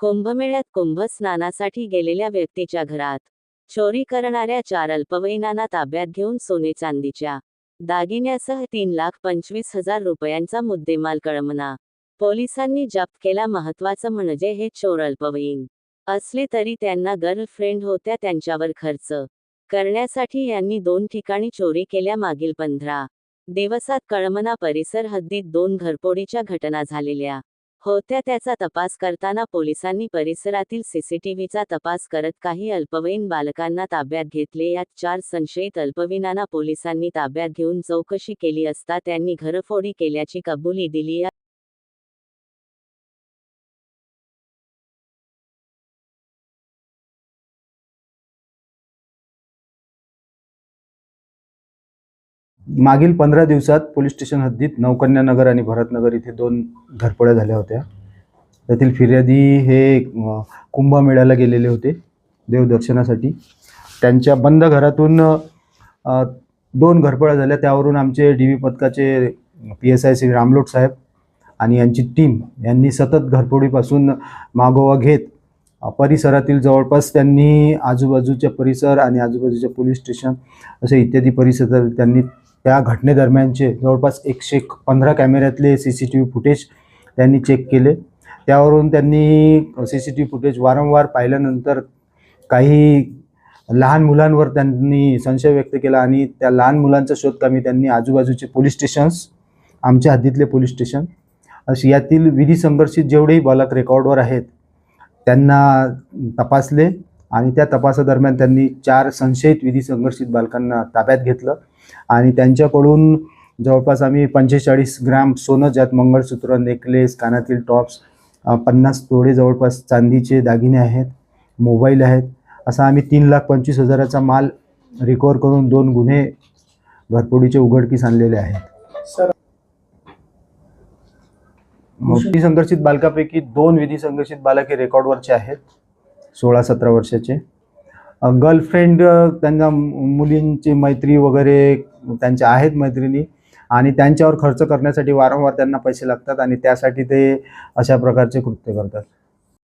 कुंभमेळ्यात कुंभ स्नानासाठी गेलेल्या व्यक्तीच्या घरात चोरी करणाऱ्या चार अल्पवयीनांना ताब्यात घेऊन सोने चांदीच्या दागिन्यासह तीन लाख पंचवीस हजार रुपयांचा मुद्देमाल कळमना. पोलिसांनी जप्त केला महत्वाचं म्हणजे हे चोर अल्पवयीन असले तरी त्यांना गर्लफ्रेंड होत्या त्यांच्यावर खर्च करण्यासाठी यांनी दोन ठिकाणी चोरी केल्या. मागील पंधरा दिवसात कळमना परिसर हद्दीत दोन घरपोडीच्या घटना झालेल्या होत्या त्याचा तपास करताना पोलिसांनी परिसरातील सीसीटीव्हीचा तपास करत काही अल्पवयीन बालकांना ताब्यात घेतले. यात चार संशयित अल्पविनांना पोलिसांनी ताब्यात घेऊन चौकशी केली असता त्यांनी घरफोडी केल्याची कबुली दिली. मागील पंधरा दिवसात पोलीस स्टेशन हद्दीत नौकन्यानगर आणि भरतनगर इथे दोन घरफोड्या झाल्या होत्या. त्यातील फिर्यादी हे कुंभमेळ्याला गेलेले होते देवदर्शनासाठी. त्यांच्या बंद घरातून दोन घरपळ्या झाल्या. त्यावरून आमचे डी व्ही पथकाचे P S I Shri Ramlot साहेब आणि यांची टीम यांनी सतत घरपोडीपासून मागोवा घेत परिसरातील जवळपास त्यांनी आजूबाजूच्या परिसर आणि आजूबाजूच्या पोलीस स्टेशन असे इत्यादी परिसर त्यांनी त्या घटनेदरम्यानचे जवळपास एकशे पंधरा कॅमेऱ्यातले C C T V footage त्यांनी चेक केले. त्यावरून त्यांनी C C T V footage वारंवार पाहिल्यानंतर काही लहान मुलांवर त्यांनी संशय व्यक्त केला आणि त्या लहान मुलांचा शोधकामी त्यांनी आजूबाजूचे पोलीस स्टेशन्स आमच्या हद्दीतले पोलीस स्टेशन अशी यातील विधी संघर्षित जेवढेही बालक रेकॉर्डवर आहेत त्यांना तपासले. आणि त्या तपासादरम्यान त्यांनी चार संशयित विधी संघर्षित बालकांना ताब्यात घेतलं. आणि त्यांच्याकडून जवळपास आम्ही पंचेचाळीस ग्रॅम सोनं ज्यात मंगळसूत्र नेकलेस कानातील टॉप्स पन्नास तोडे जवळपास चांदीचे दागिने आहेत मोबाईल आहेत. असा आम्ही तीन लाख पंचवीस हजाराचा माल रिकवर करून दोन गुन्हे घरफोडीचे उघडकीस आणलेले आहेत. विधी संघर्षित बालकापैकी दोन विधी संघर्षित बालक हे रेकॉर्डवरचे आहेत. सोळा सतरा वर्षाचे गर्लफ्रेंड त्यांना मुलींची मैत्री वगैरे त्यांच्या आहेत मैत्रिणी आणि त्यांच्यावर खर्च करण्यासाठी वारंवार त्यांना पैसे लागतात आणि त्यासाठी ते अशा प्रकारचे कृत्य करतात.